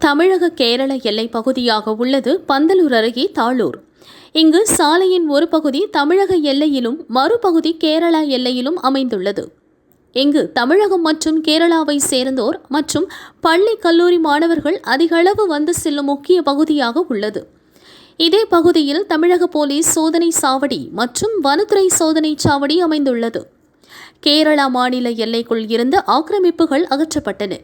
தமிழக கேரள எல்லைப் பகுதியாக உள்ளது பந்தலூர் அருகே தாளூர். இங்கு சாலையின் ஒரு பகுதி தமிழக எல்லையிலும் மறுபகுதி கேரளா எல்லையிலும் அமைந்துள்ளது. இங்கு தமிழகம் மற்றும் கேரளாவை சேர்ந்தோர் மற்றும் பள்ளி கல்லூரி மாணவர்கள் அதிகளவு வந்து செல்லும் முக்கிய பகுதியாக உள்ளது. இதே பகுதியில் தமிழக போலீஸ் சோதனை சாவடி மற்றும் வனத்துறை சோதனை சாவடி அமைந்துள்ளது. கேரளா மாநில எல்லைக்குள் இருந்து ஆக்கிரமிப்புகள் அகற்றப்பட்டன.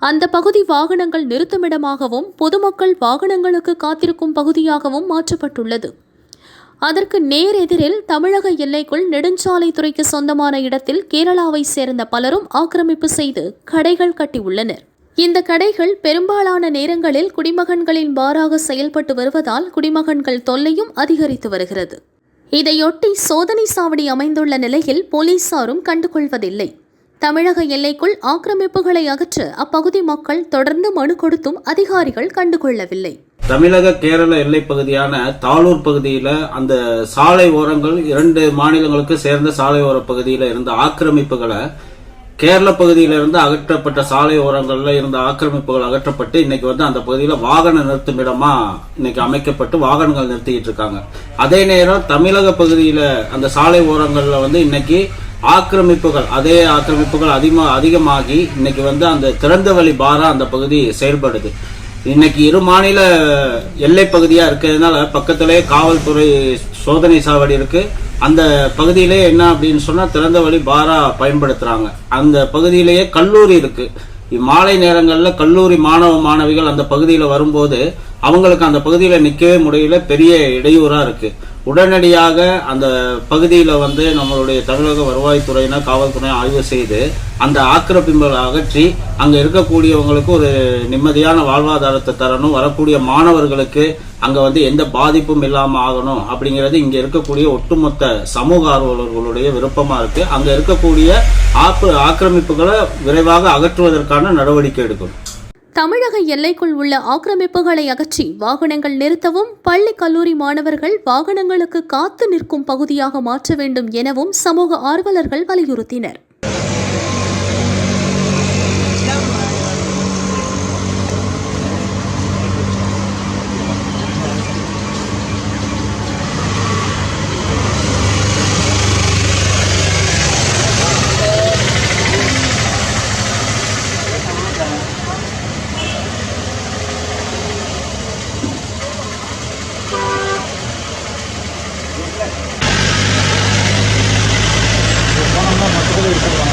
அந்த பகுதி வாகனங்கள் நிறுத்துமிடமாகவும் பொதுமக்கள் வாகனங்களுக்கு காத்திருக்கும் பகுதியாகவும் மாற்றப்பட்டுள்ளது. அதற்கு நேர் எதிரில் தமிழக எல்லைக்குள் நெடுஞ்சாலைத்துறைக்கு சொந்தமான இடத்தில் கேரளாவை சேர்ந்த பலரும் ஆக்கிரமிப்பு செய்து கடைகள் கட்டியுள்ளனர். இந்த கடைகள் பெரும்பாலான நேரங்களில் குடிமகன்களின் பாராக செயல்பட்டு வருவதால் குடிமகன்கள் தொல்லையும் அதிகரித்து வருகிறது. இதையொட்டி சோதனை சாவடி அமைந்துள்ள நிலையில் போலீசாரும் கண்டுகொள்வதில்லை. தமிழக எல்லைக்குள் ஆக்கிரமிப்புகளை அகற்ற அப்பகுதி மக்கள் தொடர்ந்து மனு கொடுத்தும் அதிகாரிகள் கண்டுகொள்ளவில்லை. தமிழக கேரள எல்லை பகுதியான தாளூர் பகுதியில அந்த சாலை ஓரங்கள் இரண்டு மாநிலங்களுக்கு சேர்ந்த சாலை ஓர பகுதியில இருந்த ஆக்கிரமிப்புகளை கேரள பகுதியிலிருந்து அகற்றப்பட்ட சாலை ஓரங்கள்ல இருந்த ஆக்கிரமிப்புகள் அகற்றப்பட்டு இன்னைக்கு வந்து அந்த பகுதியில வாகன நிறுத்துமிடமா இன்னைக்கு அமைக்கப்பட்டு வாகனங்கள் நிறுத்திக்கிட்டு இருக்காங்க. அதே நேரம் தமிழக பகுதியில அந்த சாலை ஓரங்கள்ல வந்து இன்னைக்கு ஆக்கிரமிப்புகள் அதே ஆக்கிரமிப்புகள் அதிகமாக அதிகமாகி இன்னைக்கு வந்து அந்த திறந்த வழி பாரா அந்த பகுதி செயல்படுது. இன்னைக்கு இரு மாநில எல்லை பகுதியா இருக்கிறதுனால பக்கத்திலே காவல்துறை சோதனை சாவடி இருக்கு. அந்த பகுதியிலே என்ன அப்படின்னு சொன்னா திறந்த வழி பாரா பயன்படுத்துறாங்க. அந்த பகுதியிலேயே கல்லூரி இருக்கு. மாலை நேரங்களில் கல்லூரி மாணவ மாணவிகள் அந்த பகுதியில் வரும்போது அவங்களுக்கு அந்த பகுதியில் நிற்கவே முடியல பெரிய இடையூறாக இருக்குது உடனடியாக அந்த பகுதியில் வந்து நம்மளுடைய தமிழக வருவாய்த்துறையினர் காவல்துறை ஆய்வு செய்து அந்த ஆக்கிரமிப்புகளை அகற்றி அங்கே இருக்கக்கூடியவங்களுக்கு ஒரு நிம்மதியான வாழ்வாதாரத்தை தரணும் வரக்கூடிய மாணவர்களுக்கு அங்கே வந்து எந்த பாதிப்பும் இல்லாமல் ஆகணும் அப்படிங்கிறது இங்கே இருக்கக்கூடிய ஒட்டுமொத்த சமூக ஆர்வலர்களுடைய விருப்பமாக இருக்குது அங்கே இருக்கக்கூடிய ஆப்பு ஆக்கிரமிப்புகளை விரைவாக அகற்றுவதற்கான நடவடிக்கை எடுக்கணும். தமிழக எல்லைக்குள் உள்ள ஆக்கிரமிப்புகளை அகற்றி வாகனங்கள் நிறுத்தவும் பள்ளி கல்லூரி மாணவர்கள் வாகனங்களுக்கு காத்து நிற்கும் பகுதியாக மாற்ற வேண்டும் எனவும் சமூக ஆர்வலர்கள் வலியுறுத்தினர். Thank you.